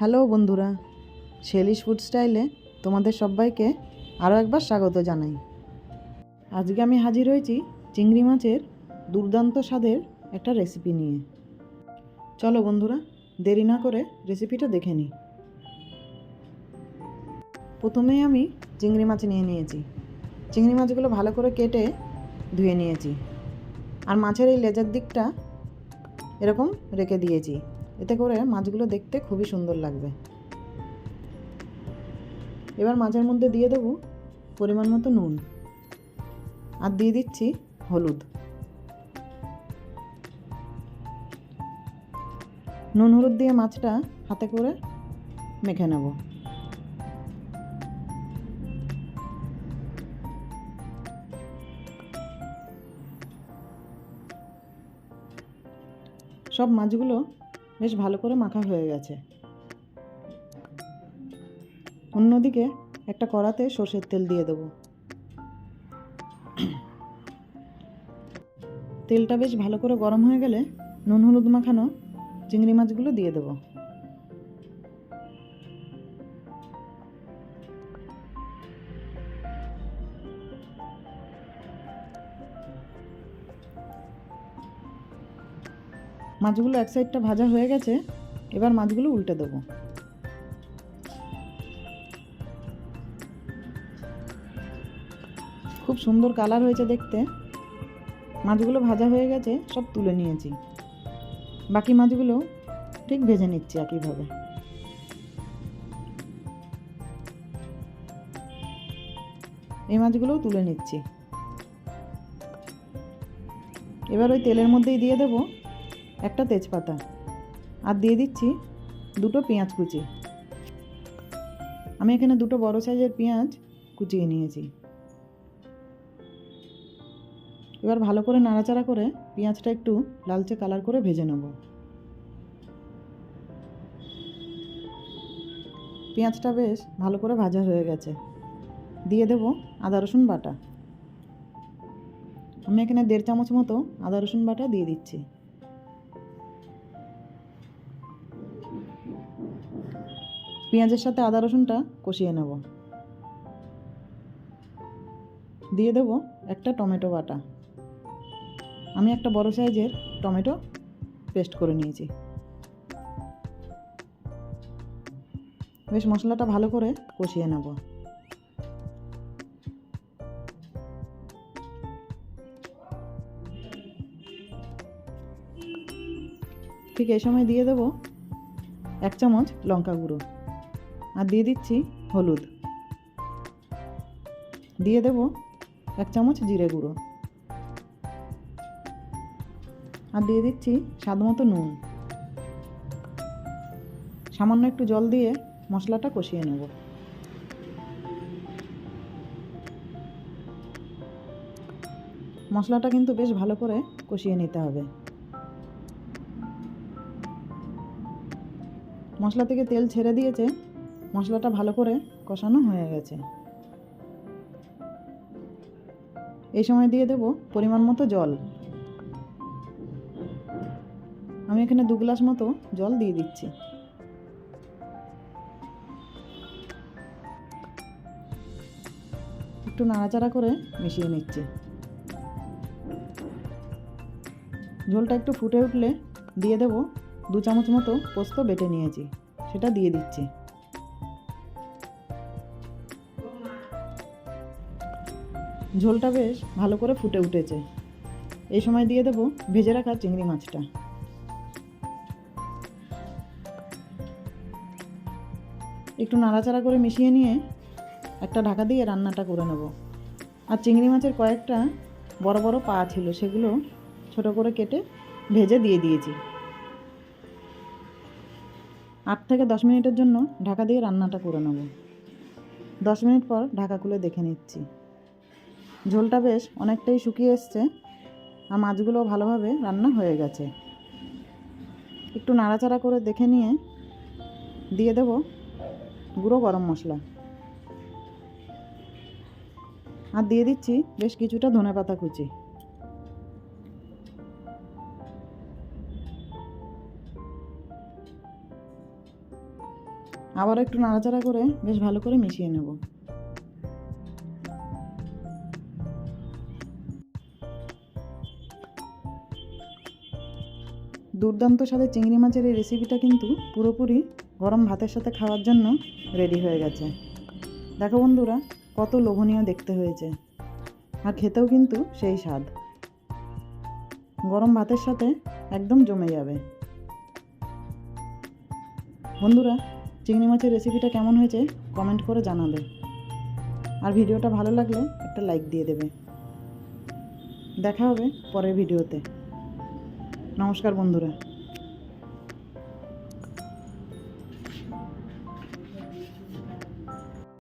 Hello বন্ধুরা শেলিশ food স্টাইলে তোমাদের সবাইকে আরও একবার স্বাগত জানাই। আজকে আমি হাজির হয়েছি চিংড়ি মাছের দুর্দান্ত স্বাদের একটা রেসিপি নিয়ে। চলো বন্ধুরা, দেরি না করে রেসিপিটা দেখে নিই। প্রথমেই আমি চিংড়ি মাছ নিয়ে নিয়েছি। চিংড়ি মাছগুলো ভালো করে কেটে ধুয়ে নিয়েছি। আর মাছের এই লেজের দিকটা এরকম রেখে দিয়েছি। এতে করে মাছগুলো দেখতে খুবই সুন্দর লাগবে। এবার মাছের মধ্যে দিয়ে দেবো পরিমাণ মতো নুন আর দিয়ে দিচ্ছি হলুদ। নুন হলুদ দিয়ে মাছটা হাতে করে মেখে নেব। সব মাছগুলো বেশ ভালো করে মাখা হয়ে গেছে। অন্যদিকে একটা কড়াতে সর্ষের তেল দিয়ে দেবো। তেলটা বেশ ভালো করে গরম হয়ে গেলে নুন, হলুদ মাখানো চিংড়ি মাছগুলো দিয়ে দেবো। মাছগুলো এক সাইডটা ভাজা হয়ে গেছে, এবার মাছগুলো উল্টে দেবো। খুব সুন্দর কালার হয়েছে দেখতে। মাছগুলো ভাজা হয়ে গেছে, সব তুলে নিয়েছি। বাকি মাছগুলো ঠিক ভেজে নিচ্ছি একইভাবে। এই মাছগুলোও তুলে নিচ্ছি। এবার ওই তেলের মধ্যেই দিয়ে দেবো। একটা তেজপাতা। আর দিয়ে দিচ্ছি দুটো পেঁয়াজ কুচি। আমি এখানে দুটো বড় সাইজের পেঁয়াজ কুচিয়ে নিয়েছি। এবার ভালো করে নাড়াচাড়া করে পেঁয়াজটা একটু লালচে কালার করে ভেজে নেব। পেঁয়াজটা বেশ ভালো করে ভাজা হয়ে গেছে। দিয়ে দেব আদা, রসুন বাটা। আমি এখানে দেড় চামচ মতো আদা, রসুন বাটা দিয়ে দিচ্ছি। পেঁয়াজের সাথে আদা রসুনটা কষিয়ে নেব। দিয়ে দেব একটা টমেটো বাটা। আমি একটা বড় সাইজের টমেটো পেস্ট করে নিয়েছি। বেশ মশলাটা ভালো করে কষিয়ে নেব। ঠিক এই সময় দিয়ে দেব এক চামচ লঙ্কা গুঁড়ো। আর দিয়ে দিচ্ছি হলুদ। দিয়ে দেব এক চামচ জিরে গুঁড়ো। আর দিয়ে দিচ্ছি স্বাদ মতো নুন। সামান্য একটু জল দিয়ে মশলাটা কষিয়ে নেব। মশলাটা কিন্তু বেশ ভালো করে কষিয়ে নিতে হবে। মশলা থেকে তেল ছেড়ে দিয়েছে মশলাটা ভালো করে কষানো হয়ে গেছে। এই সময় দিয়ে দেব পরিমাণ মতো জল। আমি এখানে দু গ্লাস মতো জল দিয়ে দিচ্ছি। একটু নাড়াচাড়া করে মিশিয়ে নিচ্ছি। ঝোলটা একটু ফুটে উঠলে দিয়ে দেব দু চামচ মতো পোস্ত বেটে নিয়েছি, সেটা দিয়ে দিচ্ছি। ঝোলটা বেশ ভালো করে ফুটে উঠেছে। এই সময় দিয়ে দেব ভেজে রাখা চিংড়ি মাছটা। একটু নাড়াচাড়া করে মিশিয়ে নিয়ে একটা ঢাকা দিয়ে রান্নাটা করে নেব। আর চিংড়ি মাছের কয়েকটা বড় বড় পা ছিল, সেগুলো ছোট করে কেটে ভেজে দিয়ে দিয়েছি। আট থেকে দশ মিনিটের জন্য ঢাকা দিয়ে রান্নাটা করে নেব। দশ মিনিট পর ঢাকা খুলে দেখে নিচ্ছি। ঝোলটা বেশ অনেকটাই শুকিয়ে এসছে আর মাছগুলো ভালোভাবে রান্না হয়ে গেছে। একটু নাড়াচাড়া করে দেখে নিয়ে দিয়ে দেব গুঁড়ো গরম মশলা। আর দিয়ে দিচ্ছি বেশ কিছুটা ধনে পাতা কুচি। আবার একটু নাড়াচাড়া করে বেশ ভালো করে মিশিয়ে নেব। দুর্দান্ত স্বাদে চিংড়ি মাছের এই রেসিপিটা কিন্তু পুরোপুরি গরম ভাতের সাথে খাওয়ার জন্য রেডি হয়ে গেছে। দেখো বন্ধুরা, কত লোভনীয় দেখতে হয়েছে। আর খেতেও কিন্তু সেই স্বাদ। গরম ভাতের সাথে একদম জমে যাবে। বন্ধুরা, চিংড়ি মাছের রেসিপিটা কেমন হয়েছে কমেন্ট করে জানাবে। আর ভিডিওটা ভালো লাগলে একটা লাইক দিয়ে দেবে। দেখা হবে পরের ভিডিওতে। নমস্কার বন্ধুরা।